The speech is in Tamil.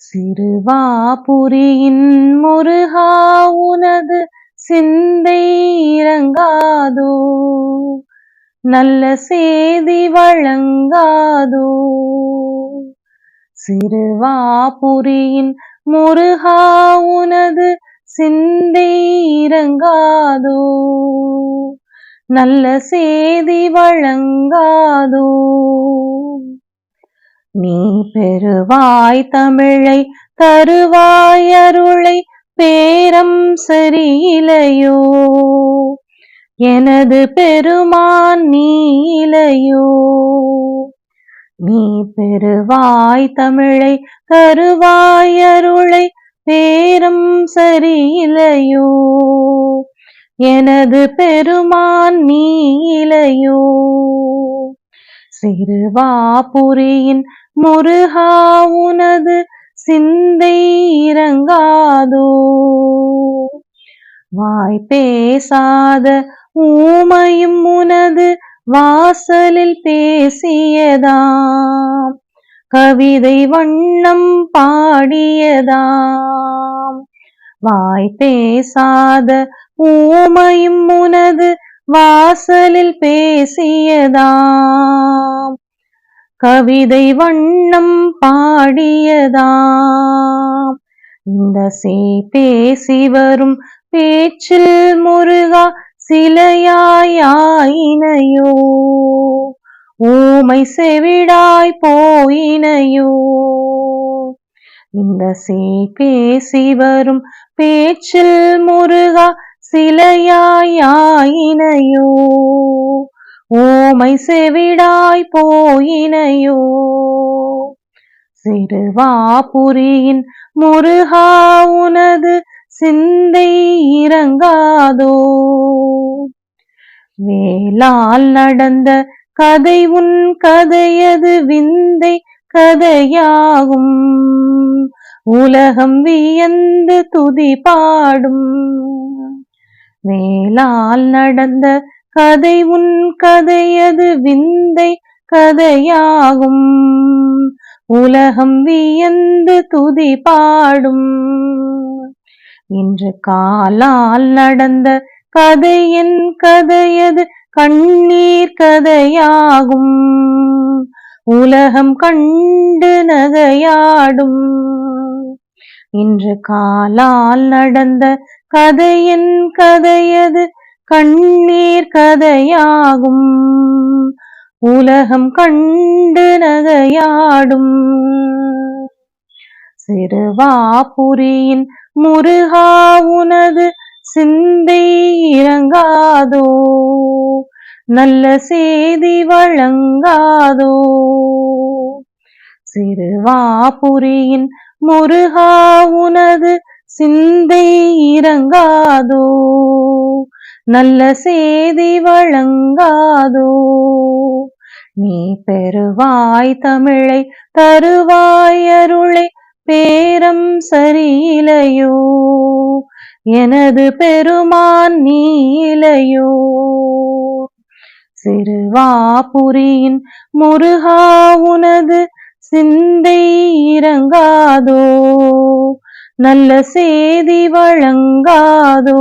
சிறுவாபுரியின் முருகா உனது சிந்தை இறங்காதோ? நல்ல செய்தி வழங்காதோ? சிறுவாபுரியின் முருகா உனது சிந்தை இறங்காதோ? நல்ல செய்தி வழங்காதோ? நீ பெறுவாய் தமிழை தருவாய் அருளை பேரம் சரியிலையோ எனது பெருமான் நீலையோ? நீ பெறுவாய் தமிழை தருவாய் அருளை பேரம் சரியிலையோ எனது பெருமான் நீலையோ? சிறுவாபுரியின் முருகா உனது சிந்தை இறங்காதோ? வாய் பேசாத ஊமையும் உனது வாசலில் பேசியதாம். கவிதை வண்ணம் பாடியதாம். வாய் பேசாத ஊமையும் உனது வாசலில் பேசியதாம். கவிதை வண்ணம் பாடியதாம். இந்த சே பேசி வரும் பேச்சில் முருகா சிலையாயினையோ ஊமை செவிடாய் போயினையோ. இந்த சே பேசி வரும் பேச்சில் முருகா சிலையாயினையோ ஓமை செவிடாய் போயினையோ. சிறுவாபுரியின் முருகா உனது சிந்தை இறங்காதோ. வேளால் நடந்த கதை உன் கதையது விந்தை கதையாகும். உலகம் வியந்து துதி பாடும். வேளால் நடந்த கதை உன் கதையது விந்தை கதையாகும். உலகம் வியந்து துதி பாடும். இன்று காலால் நடந்த கதை என் கதையது கண்ணீர் கதையாகும். உலகம் கண்டு நகையாடும். இன்று காலால் நடந்த கதையின் கதையது கண்ணீர் கதையாகும். உலகம் கண்டு நகையாடும். சிறுவாபுரியின் முருகா உனது சிந்தை இறங்காதோ? நல்ல செய்தி வழங்காதோ? சிறுவாபுரியின் முருகா உனது சிந்தை இறங்காதோ? நல்ல செய்தி வழங்காதோ? நீ பெறுவாய் தமிழை தருவாய் அருளை பேரம் சரியிலையோ? எனது பெருமான் நீ நீலையோ? சிறுவாபுரியின் முருகா உனது சிந்தை இறங்காதோ? நல்ல செய்தி வழங்காதோ?